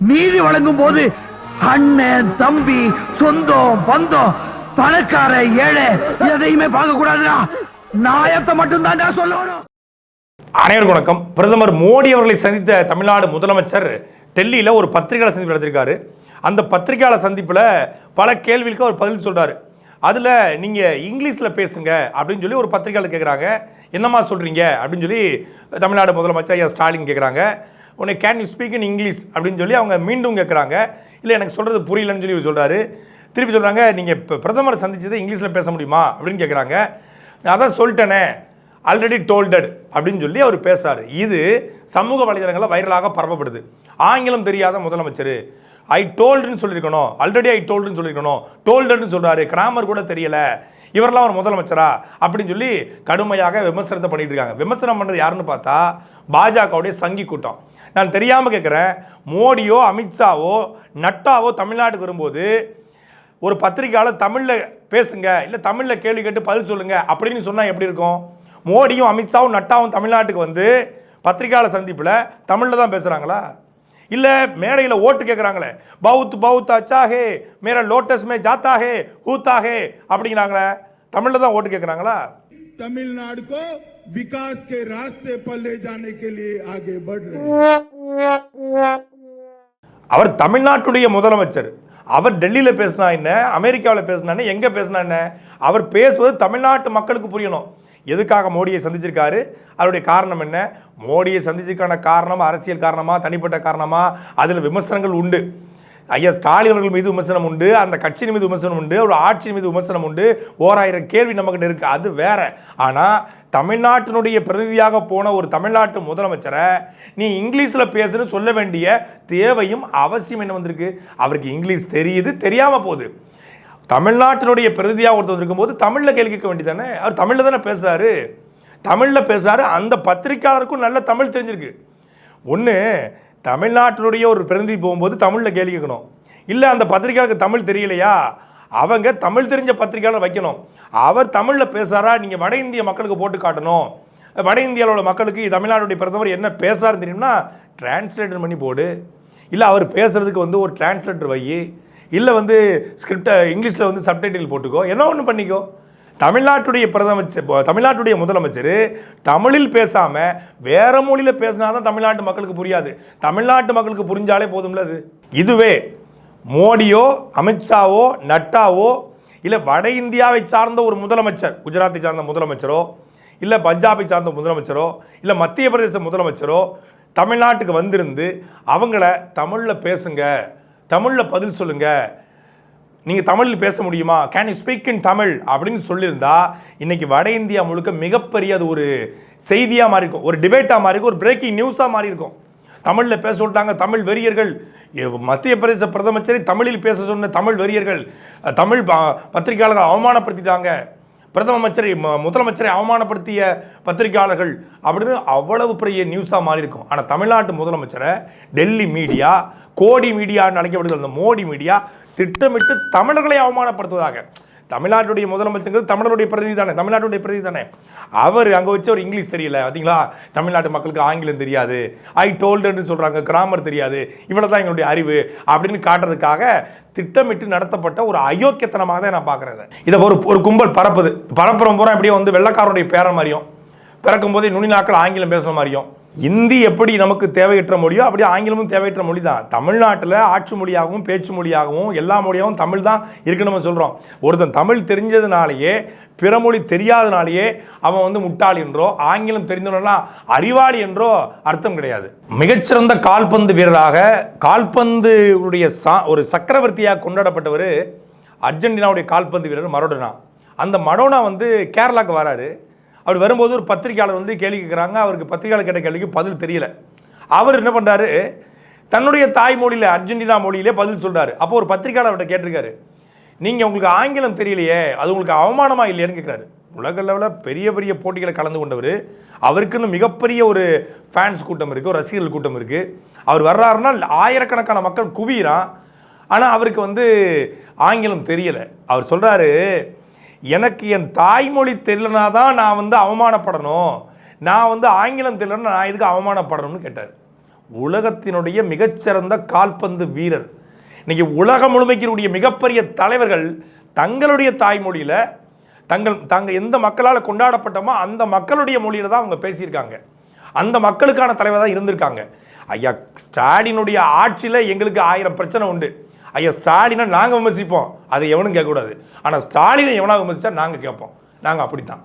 நீதி வழங்கும் போது அண்ணன் தம்பி சொந்தம் பந்தம் பணக்கார ஏழை எதையுமே பார்க்க கூடாதுடா நாயத்தை மட்டும் தான்டா சொல்லணும். அனைவருக்கும் வணக்கம். பிரதமர் மோடி அவர்களை சந்தித்த தமிழ்நாடு முதலமைச்சர் டெல்லியில் ஒரு பத்திரிகையாளர் சந்திப்பு நடத்திருக்காரு. அந்த பத்திரிகையாளர் சந்திப்பில் பல கேள்விகளுக்கு அவர் பதில் சொல்கிறாரு அதில் நீங்கள் இங்கிலீஷில் பேசுங்க அப்படின்னு சொல்லி ஒரு பத்திரிகையாளர் கேட்குறாங்க என்னம்மா சொல்கிறீங்க அப்படின்னு சொல்லி தமிழ்நாடு முதலமைச்சர் ஐயா ஸ்டாலின் கேட்குறாங்க உன்னை can you speak in English அப்படின்னு சொல்லி அவங்க மீண்டும் கேட்குறாங்க இல்லை எனக்கு சொல்கிறது புரியலன்னு சொல்லி இவர் சொல்கிறாரு திருப்பி சொல்கிறாங்க நீங்கள் இப்போ பிரதமரை சந்திச்சது இங்கிலீஷில் பேச முடியுமா? அப்படின்னு கேட்குறாங்க நான் அதான் சொல்லிட்டேனே. ஆல்ரெடி டோல்டட் அப்படின்னு சொல்லி அவர் பேசுகிறார் இது சமூக வலைதளங்களில் வைரலாக பரப்பப்படுது. ஆங்கிலம் தெரியாத முதலமைச்சர். ஐ டோல்டுன்னு சொல்லியிருக்கணும். ஆல்ரெடி ஐ டோல்டுன்னு சொல்லியிருக்கணும். டோல்டட்னு சொல்கிறாரு கிராமர் கூட தெரியல. இவரெல்லாம் ஒரு முதலமைச்சரா? அப்படின்னு சொல்லி கடுமையாக விமர்சனத்தை பண்ணிட்டு இருக்காங்க. விமர்சனம் பண்ணுறது யாருன்னு பார்த்தா பாஜகவுடைய சங்கி கூட்டம். நான் தெரியாமல் கேட்குறேன் மோடியோ அமித்ஷாவோ நட்டாவோ தமிழ்நாட்டுக்கு வரும்போது ஒரு பத்திரிகையாளர் தமிழில் பேசுங்க இல்லை தமிழில் கேள்வி கேட்டு பதில் சொல்லுங்கள் அப்படின்னு சொன்னால் எப்படி இருக்கும்? மோடியும் அமித்ஷாவும் நட்டாவும் தமிழ்நாட்டுக்கு வந்து பத்திரிகையாளர் சந்திப்பில் தமிழில் தான் பேசுகிறாங்களா இல்லை மேடையில் ஓட்டு கேட்குறாங்களே பௌத் பௌத் அச்சாஹே மேரா லோட்டஸ் மே ஜாத்தாஹே ஹூத்தாஹே அப்படிங்கிறாங்களே. தமிழில் தான் ஓட்டு கேட்குறாங்களா தமிழ்நாடு விகாஸ் கே ராஸ்தே பல்லே ஜானே கே லியே ஆகே பட் அவர் தமிழ்நாட்டுடைய முதலமைச்சர். அவர் டெல்லியில் பேசினா என்ன? அமெரிக்காவில் பேசினா என்ன? எங்கே பேசினா என்ன? அவர் பேசுவது தமிழ்நாட்டு மக்களுக்கு புரியணும். எதுக்காக மோடியை சந்திச்சிருக்காரு? அவருடைய காரணம் என்ன? மோடியை சந்திச்சிருக்கான காரணம் அரசியல் காரணமா? தனிப்பட்ட காரணமா? அதில் விமர்சனங்கள் உண்டு. ஐயா ஸ்டாலின் அவர்கள் மீது விமர்சனம் உண்டு அந்த கட்சியின் மீது விமர்சனம் உண்டு ஒரு ஆட்சியின் மீது விமர்சனம் உண்டு ஓராயிரம் கேள்வி நம்மகிட்ட இருக்குது அது வேற. ஆனால் தமிழ்நாட்டினுடைய பிரதிநிதியாக போன ஒரு தமிழ்நாட்டு முதலமைச்சரை நீ இங்கிலீஷில் பேசுன்னு சொல்ல வேண்டிய தேவையும் அவசியம் என்ன வந்திருக்கு? அவருக்கு இங்கிலீஷ் தெரியுது தெரியாமல் போகுது. தமிழ்நாட்டினுடைய பிரதிநிதியாக ஒருத்தர் இருக்கும்போது தமிழில் கேள்வி கேட்க வேண்டியதானே அவர் தமிழில் தானே பேசுகிறாரு தமிழில் பேசுகிறாரு அந்த பத்திரிக்கையாளருக்கும் நல்ல தமிழ் தெரிஞ்சிருக்கு. ஒன்று தமிழ்நாட்டினுடைய ஒரு பிரதிநிதி போகும்போது தமிழில் கேள்வி கேட்கணும். இல்லை அந்த பத்திரிக்கையாளருக்கு தமிழ் தெரியலையா? அவங்க தமிழ் தெரிஞ்ச பத்திரிகையாளர் வைக்கணும். அவர் தமிழில் பேசுகிறாரா நீங்கள் வட இந்திய மக்களுக்கு போட்டு காட்டணும். வட இந்தியாவில் உள்ள மக்களுக்கு தமிழ்நாடுடைய பிரதமர் என்ன பேசுகிறாருன்னு தெரியும்னா டிரான்ஸ்லேட்டர் பண்ணி போடு. இல்லை அவர் பேசுகிறதுக்கு வந்து ஒரு டிரான்ஸ்லேட்டர் வை. இல்லை வந்து ஸ்கிரிப்டை இங்கிலீஷில் வந்து சப்டைட்டில் போட்டுக்கோ. என்ன ஒன்று பண்ணிக்கோ? தமிழ்நாட்டுடைய பிரதமர் தமிழ்நாட்டுடைய முதலமைச்சர் தமிழில் பேசாமல் வேறு மொழியில் பேசினா தான் தமிழ்நாட்டு மக்களுக்கு புரியாது. தமிழ்நாட்டு மக்களுக்கு புரிஞ்சாலே போதும்ல அது? இதுவே மோடியோ அமித்ஷாவோ நட்டாவோ இல்லை வட இந்தியாவை சார்ந்த ஒரு முதலமைச்சர் குஜராத்தை சார்ந்த முதலமைச்சரோ இல்லை பஞ்சாபை சார்ந்த முதலமைச்சரோ இல்லை மத்திய பிரதேச முதலமைச்சரோ தமிழ்நாட்டுக்கு வந்திருந்து அவங்கள தமிழில் பேசுங்க தமிழில் பதில் சொல்லுங்கள் நீங்கள் தமிழில் பேச முடியுமா? Can you speak in Tamil அப்படின்னு சொல்லியிருந்தா இன்னைக்கு வட இந்தியா முழுக்க மிகப்பெரிய அது ஒரு செய்தியாக மாறி இருக்கும் ஒரு டிபேட்டாக மாறி இருக்கும் ஒரு பிரேக்கிங் நியூஸாக மாறி இருக்கும் தமிழில் பேச விட்டாங்க தமிழ் வெறியர்கள். மத்திய பிரதேச பிரதமச்சரை தமிழில் பேச சொன்ன தமிழ் வெறியர்கள் தமிழ் பத்திரிகையாளர்கள் அவமானப்படுத்திட்டாங்க. பிரதம அமைச்சரை முதலமைச்சரை அவமானப்படுத்திய பத்திரிகையாளர்கள். அப்படின்னு அவ்வளவு பெரிய நியூஸாக மாறி இருக்கும் ஆனால் தமிழ்நாட்டு முதலமைச்சரை டெல்லி மீடியா கோடி மீடியான்னு அழைக்கப்படுகிற அந்த மோடி மீடியா திட்டமிட்டு தமிழர்களை அவமானப்படுத்துவதாக. தமிழ்நாட்டுடைய முதலமைச்சர் தமிழருடைய பிரதிநிதி தானே தமிழ்நாட்டுடைய பிரதிநிதி தானே. அவர் அங்கே வச்சு ஒரு இங்கிலீஷ் தெரியல பார்த்தீங்களா தமிழ்நாட்டு மக்களுக்கு ஆங்கிலம் தெரியாது. ஐ டோல்டுன்னு சொல்கிறாங்க கிராமர் தெரியாது. இவ்வளோ தான் எங்களுடைய அறிவு அப்படின்னு காட்டுறதுக்காக திட்டமிட்டு நடத்தப்பட்ட ஒரு அயோக்கியத்தனமாக தான் நான் பார்க்குறேன். இதை. ஒரு ஒரு கும்பல் பரப்புது. பரப்புறம் பூரா இப்படியே வந்து வெள்ளக்காரனுடைய பேர மாதிரியும் பிறக்கும் போதே நுனி நாட்கள் ஆங்கிலம் பேசுகிற மாதிரியும் இந்தி எப்படி நமக்கு தேவையற்ற மொழியோ அப்படியே ஆங்கிலமும் தேவையற்ற மொழி தான் தமிழ்நாட்டில் ஆட்சி மொழியாகவும் பேச்சு மொழியாகவும் எல்லா மொழியாகவும் தமிழ் தான் இருக்குன்னு நம்ம சொல்கிறோம் ஒருத்தன் தமிழ் தெரிஞ்சதுனாலேயே பிற மொழி தெரியாதனாலேயே அவன் வந்து முட்டாள் என்றோ ஆங்கிலம் தெரிந்தவனா அறிவாளி என்றோ அர்த்தம் கிடையாது. மிகச்சிறந்த கால்பந்து வீரராக கால்பந்து உடைய சா ஒரு சக்கரவர்த்தியாக கொண்டாடப்பட்டவர் அர்ஜென்டினாவுடைய கால்பந்து வீரர் மரோடனா. அந்த மரோனா வந்து கேரளாவுக்கு வராரு. அவர் வரும்போது ஒரு பத்திரிக்கையாளர் வந்து கேள்வி கேட்குறாங்க. அவருக்கு பத்திரிகையாளர் கேட்ட கேள்விக்கு பதில் தெரியல. அவர் என்ன பண்ணுறாரு தன்னுடைய தாய்மொழியில் அர்ஜென்டினா மொழியிலே பதில் சொல்கிறாரு அப்போ ஒரு பத்திரிகையாளர் அவர்கிட்ட கேட்டிருக்காரு. நீங்கள் உங்களுக்கு ஆங்கிலம் தெரியலையே அது உங்களுக்கு அவமானமாக இல்லையான்னு கேட்குறாரு. உலக லெவலில் பெரிய பெரிய போட்டிகளை கலந்து கொண்டவர். அவருக்குன்னு மிகப்பெரிய ஒரு ஃபேன்ஸ் கூட்டம் இருக்குது ஒரு ரசிகர்கள் கூட்டம் இருக்குது அவர் வர்றாருன்னா ஆயிரக்கணக்கான மக்கள் குவியிறான். ஆனால் அவருக்கு வந்து ஆங்கிலம் தெரியலை. அவர் சொல்கிறாரு எனக்கு என் தாய்மொழி தெரியலனா தான் நான் வந்து அவமானப்படணும். நான் வந்து ஆங்கிலம் தெரியலன்னா நான் எதுக்கு அவமானப்படணும்னு கேட்டார். உலகத்தினுடைய மிகச்சிறந்த கால்பந்து வீரர். இன்னைக்கு உலகம் முழுமைக்கினுடைய மிகப்பெரிய தலைவர்கள் தங்களுடைய தாய்மொழியில் தங்கள் தாங்கள் எந்த மக்களால் கொண்டாடப்பட்டோமோ அந்த மக்களுடைய மொழியில் தான் அவங்க பேசியிருக்காங்க. அந்த மக்களுக்கான தலைவர் தான் இருந்திருக்காங்க. ஐயா ஸ்டாலினுடைய ஆட்சியில் எங்களுக்கு ஆயிரம் பிரச்சனை உண்டு. ஐயா ஸ்டாலினை நாங்கள் விமர்சிப்போம். அதை எவனும் கேட்கக்கூடாது. ஆனால் ஸ்டாலினை எவனாக விமர்சித்தா நாங்கள் கேட்போம். நாங்கள் அப்படித்தான்.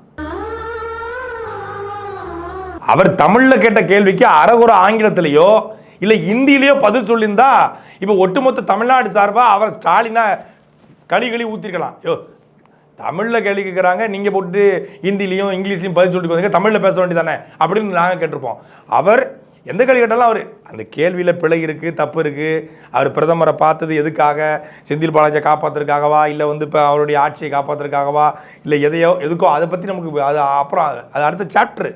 அவர் தமிழில் கேட்ட கேள்விக்கு அரகுற ஆங்கிலத்திலேயோ இல்லை இந்தியிலேயோ பதில் சொல்லியிருந்தா இப்போ ஒட்டுமொத்த தமிழ்நாடு சார்பாக அவர் ஸ்டாலினா களி களி ஊத்திருக்கலாம். யோ தமிழில் கேள்வி கேட்குறாங்க நீங்கள் போட்டு ஹிந்திலையும் இங்கிலீஷ்லையும் பதில் சொல்லிட்டு வந்தீங்க தமிழில் பேச வேண்டியதானே அப்படின்னு நாங்கள் கேட்டிருப்போம். அவர் எந்த கேள்வி கேட்டாலும் அவர் அந்த கேள்வியில் பிழை இருக்குது தப்பு இருக்குது அவர் பிரதமரை பார்த்தது எதுக்காக? செந்தில் பாலாஜியை காப்பாற்றுறதுக்காகவா இல்லை வந்து இப்போ அவருடைய ஆட்சியை காப்பாற்றுறதுக்காகவா இல்லை எதையோ எதுக்கோ அதை பற்றி நமக்கு அது அப்புறம் அது அடுத்த சாப்டரு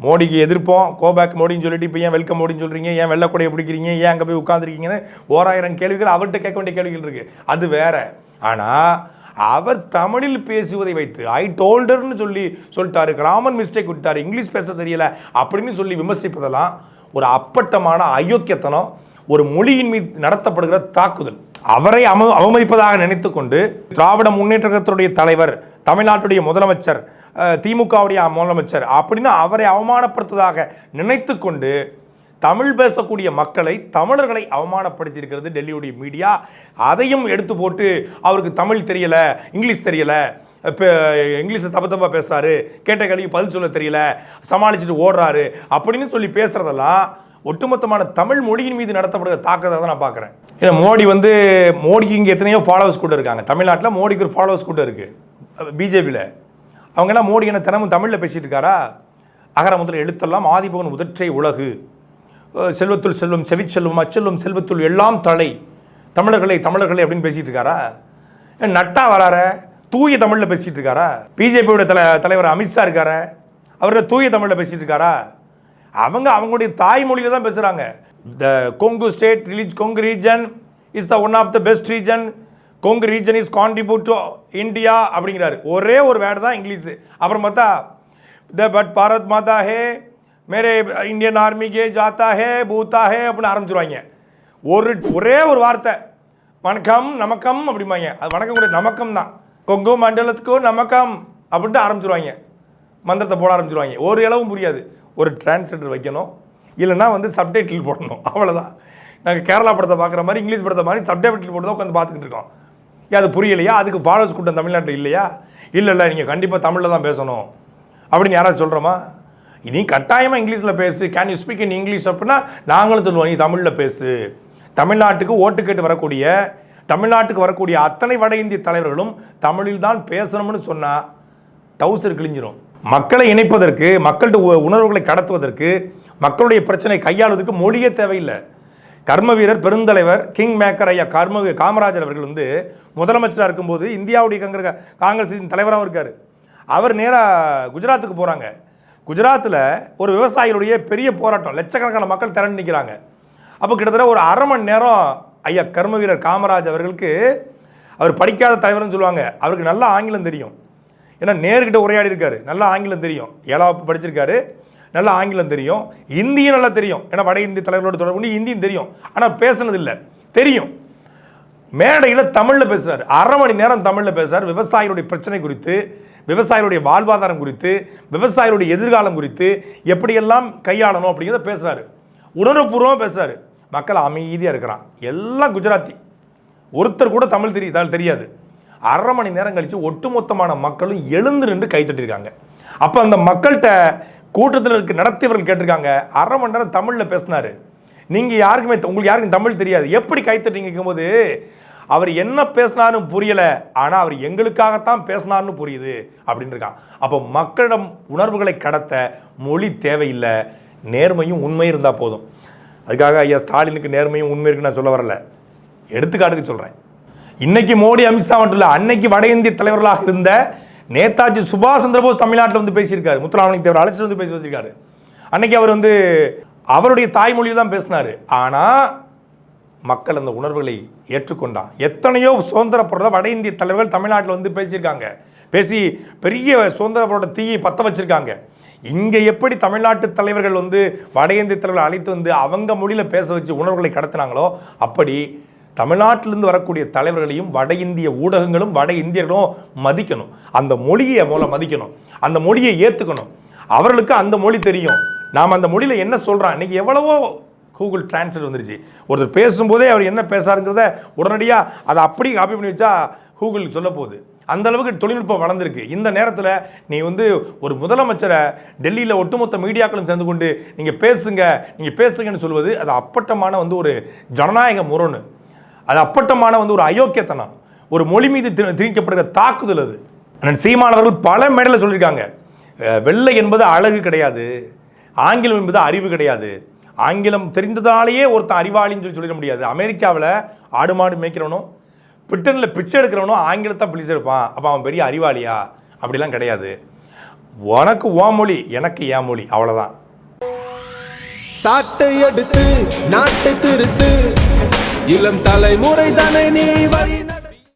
மோடிக்கு எதிர்ப்போம் கோபேக் மோடின்னு சொல்லிட்டு இப்போ ஏன் வெல்கம் மோடின்னு சொல்கிறீங்க ஏன் வெள்ளக்கூடையை பிடிக்கிறீங்க? ஏன் அங்கே போய் உட்காந்துருக்கீங்கன்னு ஓராயிரம் கேள்விகள் அவர்கிட்ட கேட்க வேண்டிய கேள்விகள் இருக்குது அது வேற. ஆனால் அவர் தமிழில் பேசுவதை வைத்து ஐ டோல்டர்னு சொல்லி சொல்லிட்டாரு. கிராமன் மிஸ்டேக் விட்டார் இங்கிலீஷ் பேச தெரியல அப்படின்னு சொல்லி விமர்சிப்பதெல்லாம் ஒரு அப்பட்டமான அயோக்கியத்தனம் ஒரு மொழியின் மீது நடத்தப்படுகிற தாக்குதல். அவரை அம அவமதிப்பதாக நினைத்துக்கொண்டு திராவிட முன்னேற்றத்துடைய தலைவர் தமிழ்நாட்டுடைய முதலமைச்சர் திமுகவுடைய முதலமைச்சர் அப்படின்னு அவரை அவமானப்படுத்துவதாக நினைத்து கொண்டு தமிழ் பேசக்கூடிய மக்களை தமிழர்களை அவமானப்படுத்தியிருக்கிறது டெல்லியுடைய மீடியா. அதையும் எடுத்து போட்டு அவருக்கு தமிழ் தெரியலை இங்கிலீஷ் தெரியலை இப்போ இங்கிலீஷில் தப்பு தப்பாக பேசுகிறாரு கேட்ட கேள்விக்கு பதில் சொல்ல தெரியல சமாளிச்சுட்டு ஓடுறாரு அப்படின்னு சொல்லி பேசுகிறதெல்லாம் ஒட்டுமொத்தமான தமிழ் மொழியின் மீது நடத்தப்படுகிற தாக்கத்தை தான் நான் பார்க்குறேன். ஏன்னா மோடி வந்து மோடிக்கு இங்கே எத்தனையோ ஃபாலோவர்ஸ் கூட இருக்காங்க. தமிழ்நாட்டில் மோடிக்கு ஒரு ஃபாலோவர்ஸ் கூட இருக்குது பிஜேபியில். அவங்க என்ன மோடி என்ன தினமும் தமிழில் பேசிகிட்டு இருக்காரா? அகர முதல் எழுத்தெல்லாம் ஆதிபகன் உதற்றை உலகு. செல்வத்துள் செல்வம் செவிச்செல்வம் அச்செல்வம் செல்வத்துள் எல்லாம் தலை. தமிழர்களை தமிழர்களை அப்படின்னு பேசிகிட்டு இருக்காரா? நட்டா வரார? தூய தமிழில் பேசிகிட்டு இருக்காரா? பிஜேபியோட தலை தலைவர் அமித்ஷா இருக்கார? அவர் தூய தமிழில் பேசிகிட்டு இருக்காரா? அவங்க அவங்களுடைய தாய்மொழியில் தான் பேசுகிறாங்க the Kongu state region Kongu region is the one of the best region Kongu region is contribute to India அப்படிங்கிறாரு. ஒரே ஒரு வேர்டு தான் இங்கிலீஷு. அப்புறம் பார்த்தா the but Bharat Mata hey Mere Indian ஆர்மிக்கே K ஜாத்தா ஹே பூத்தா ஹே அப்படின்னு ஆரம்பிச்சிருவாங்க. ஒரு ஒரே ஒரு வார்த்தை. வணக்கம் நமக்கம் அப்படிம்பாங்க. அது வணக்கம் கூட நமக்கம் தான். கொங்கு மண்டலத்துக்கும் நமக்கம் அப்படின்ட்டு ஆரம்பிச்சிருவாங்க. மந்திரத்தை போட ஆரம்பிச்சிருவாங்க. ஒரு இளவும் புரியாது. ஒரு டிரான்ஸ்லேட்டர் வைக்கணும். இல்லைன்னா வந்து சப்டைட்டில் போடணும். அவ்வளோதான் நாங்கள் கேரளா படத்தை பார்க்குற மாதிரி இங்கிலீஷ் படத்தை மாதிரி சப்டைட்டில் போட்டு தான் உட்காந்து பார்த்துக்கிட்டு இருக்கோம். ஏன் அது புரியலையா? அதுக்கு ஃபாலோஸ் கூட்டம் தமிழ்நாட்டில் இல்லையா? இல்லை இல்லை நீங்கள் கண்டிப்பாக தமிழில் தான் பேசணும். அப்படின்னு யாராவது சொல்கிறோமா நீ கட்டாயமாக இங்கிலீஷில் பேசு. Can you speak in English அப்படின்னா நாங்களும் சொல்லுவோம் நீ தமிழில் பேசு. தமிழ்நாட்டுக்கு ஓட்டு கேட்டு வரக்கூடிய தமிழ்நாட்டுக்கு வரக்கூடிய அத்தனை வட இந்திய தலைவர்களும் தமிழில் தான் பேசணும்னு சொன்னால் டவுசர் கிழிஞ்சிரும். மக்களை இணைப்பதற்கு மக்கள்கிட்ட உ- உணர்வுகளை கடத்துவதற்கு மக்களுடைய பிரச்சனை கையாளுவதற்கு மொழியே தேவையில்லை. கர்ம வீரர் பெருந்தலைவர் கிங் மேக்கர் ஐயா கர்ம காமராஜர் அவர்கள் வந்து முதலமைச்சராக இருக்கும்போது இந்தியாவுடைய காங்கிரஸ் காங்கிரஸின் தலைவராகவும் இருக்கார். அவர் நேராக குஜராத்துக்கு போகிறாங்க குஜராத்தில் ஒரு விவசாயிகளுடைய பெரிய போராட்டம். லட்சக்கணக்கான மக்கள் திரண்டு நிற்கிறாங்க. அப்போ கிட்டத்தட்ட ஒரு அரை மணி நேரம் ஐயா கர்ம வீரர் காமராஜ் அவர்களுக்கு அவர் படிக்காத தலைவர்னு சொல்லுவாங்க. அவருக்கு நல்லா ஆங்கிலம் தெரியும். ஏன்னா நேர்கிட்ட உரையாடி இருக்காரு. நல்லா ஆங்கிலம் தெரியும். ஏழாவது படிச்சிருக்காரு. நல்லா ஆங்கிலம் தெரியும். இந்தியும் நல்லா தெரியும். ஏன்னா வட இந்திய தலைவர்களோட தொடர்பு பண்ணி இந்தியும் தெரியும். ஆனால் பேசுனது இல்லை தெரியும். மேடையில் தமிழில் பேசுகிறார் அரை மணி நேரம் தமிழில் பேசுகிறார் விவசாயிகளுடைய பிரச்சனை குறித்து விவசாயிகளுடைய வாழ்வாதாரம் குறித்து விவசாயிகளுடைய எதிர்காலம் குறித்து எப்படியெல்லாம் கையாளணும் அப்படிங்கிறத பேசுகிறாரு உணர்வுபூர்வமாக பேசுகிறாரு மக்கள் அமைதியாக இருக்கிறான். எல்லாம் குஜராத்தி. ஒருத்தர் கூட தமிழ் தெரிய தெரியாது. அரை மணி நேரம் கழித்து ஒட்டுமொத்தமான மக்களும் எழுந்து நின்று கைத்தட்டிருக்காங்க அப்போ அந்த மக்கள்கிட்ட கூட்டத்தில் இருக்க நடத்தியவர்கள் கேட்டிருக்காங்க. அரை மணி நேரம் தமிழில் பேசினார். நீங்கள் யாருக்குமே உங்களுக்கு யாருக்கும் தமிழ் தெரியாது. எப்படி கை போது அவர் என்ன பேசினாருன்னு புரியலை ஆனால் அவர் எங்களுக்காகத்தான் பேசினார்னு புரியுது அப்படின்னு இருக்கான். அப்போ மக்களிடம் உணர்வுகளை கடத்த மொழி தேவையில்லை நேர்மையும் உண்மையும் இருந்தால் போதும். அதுக்காக ஐயா ஸ்டாலினுக்கு நேர்மையும் உண்மை இருக்குன்னு நான் சொல்ல வரல. எடுத்துக்காட்டுக்கு சொல்கிறேன் இன்னைக்கு மோடி அமித்ஷா மட்டும் இல்லை அன்னைக்கு வட இந்திய தலைவர்களாக இருந்த நேதாஜி சுபாஷ் சந்திரபோஸ் தமிழ்நாட்டில் வந்து பேசியிருக்காரு. முத்துராமலிங்க தேவர் அழைச்சிட்டு வந்து பேசி வச்சிருக்காரு. அன்னைக்கு அவர் வந்து அவருடைய தாய்மொழியில் தான் பேசினார். ஆனால் மக்கள் அந்த உணர்வுகளை ஏற்றுக்கொண்டான் எத்தனையோ சுதந்திர போராட்ட வட இந்திய தலைவர்கள் தமிழ்நாட்டில் வந்து பேசியிருக்காங்க. பேசி பெரிய சுதந்திர போராட்ட தீயை பற்ற வச்சுருக்காங்க. இங்கே எப்படி தமிழ்நாட்டு தலைவர்கள் வந்து வட இந்திய தலைவர்கள் அழைத்து வந்து அவங்க மொழியில் பேச வச்சு உணர்வுகளை கடத்தினாங்களோ அப்படி தமிழ்நாட்டிலிருந்து வரக்கூடிய தலைவர்களையும் வட இந்திய ஊடகங்களும் வட இந்தியர்களும் மதிக்கணும். அந்த மொழியை மூலம் மதிக்கணும். அந்த மொழியை ஏற்றுக்கணும் அவர்களுக்கு அந்த மொழி தெரியும். நாம் அந்த மொழியில் என்ன சொல்கிறோம் இன்றைக்கி எவ்வளவோ கூகுள் டிரான்ஸ்லேட் வந்துருச்சு. ஒருத்தர் பேசும்போதே அவர் என்ன பேசுறாருங்கிறத உடனடியாக அதை அப்படியே காப்பி பண்ணி வச்சா கூகுள் சொல்ல போகுது. அந்த அளவுக்கு தொழில்நுட்பம் வளர்ந்துருக்கு. இந்த நேரத்தில் நீ வந்து ஒரு முதலமைச்சரை டெல்லியில் ஒட்டுமொத்த மீடியாக்களும் சேர்ந்து கொண்டு நீங்கள் பேசுங்க நீங்கள் பேசுங்கன்னு சொல்வது அது அப்பட்டமான வந்து ஒரு ஜனநாயக முரணு. அது அப்பட்டமான வந்து ஒரு அயோக்கியத்தனம். ஒரு மொழி மீது தி- திணிக்கப்படுகிற தாக்குதல் அது. அண்ணன் சீமானவர்கள் பல மேடையில் சொல்லியிருக்காங்க. வெள்ளை என்பது அழகு கிடையாது. ஆங்கிலம் என்பது அறிவு கிடையாது. ஆங்கிலம் தெரிந்ததாலேயே ஒருத்தன் அறிவாளின்னு சொல்லி சொல்லிட முடியாது. அமெரிக்காவில் ஆடு மாடு மேய்க்கிறவனும் பிரிட்டனில் பிச்சை எடுக்கிறவனும் ஆங்கிலத்தை பிடிச்சு எடுப்பான். அப்போ அவன் பெரிய அறிவாளியா? அப்படிலாம் கிடையாது. உனக்கு ஓ மொழி எனக்கு ஏன் மொழி அவ்வளோதான் சாட்டை எடுத்து நாட்டை திருத்து இளம் தலைமுறை தானே நீ வழி